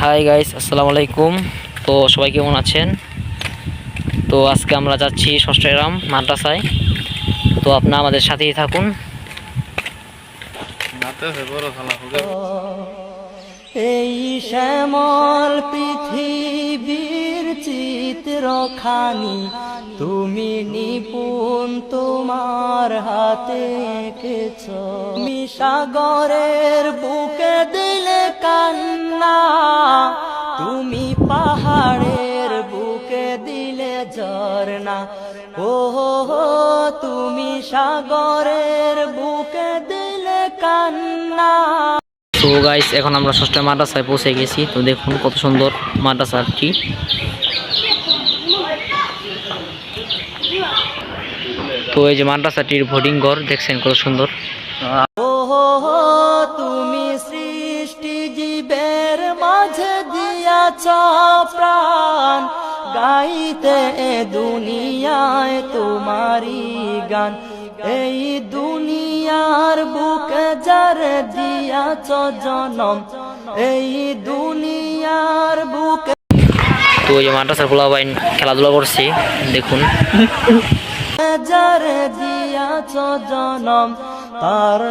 Hi guys আসসালামু আলাইকুম। তো সবাই কেমন আছেন? তো আজকে আমরা যাচ্ছি ষষ্ঠ গ্রাম মাদ্রাসায়। তো আপনারা আমাদের সাথেই থাকুন। এই শ্যামল পৃথিবীর চিত্রখানি তুমি নিপুণ তোমার হাতে এঁকেছ। তুমি সাগরের বুকে দিলে ঝর্ণা ও হো তুমি সাগরের বুকে দিলে কান্না। তো গাইস এখন আমরা ষষ্ঠ মাদ্রাসায় পৌঁছে গেছি। তো দেখুন কত সুন্দর মাদ্রাসাটি। তো এই যে মাদ্রাসাটির ভোটিং ঘর দেখছেন কত সুন্দর। ও হো হো, তুমি সৃষ্টি জীবের মাঝে দিয়াছ প্রাণ। গাইতে এ দুনিয়ায় তোমারি গান। এই দুনিয়ার বুকে যার দিয়াছ জনম এই দুনিয়ার বুকে তো এই মাদ্রাসার পোলাবাইন খেলাধুলা করছি দেখুন। যার দিয়াছ জনম তার